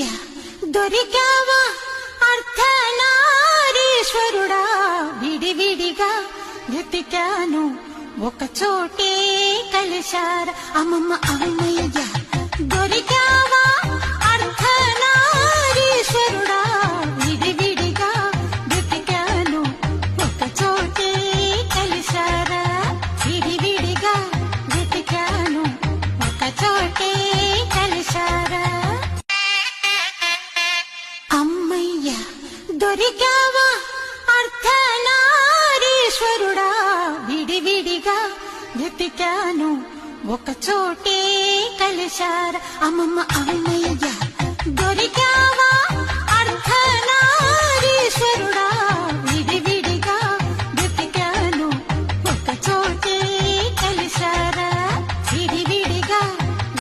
అయ్యా దొరికావా అర్ధనారీశ్వరుడా విడివిడిగా వెతికాను ఒక చోటే కలిశారా అమ్మమ్మ అవునయ్యా అయ్యా. దొరికావా? అర్ధనారీశ్వరుడా విడివిడిగా వెతికాను. ఒక చోటే కలిశారా. అమ్మమ్మ అవునయ్యా.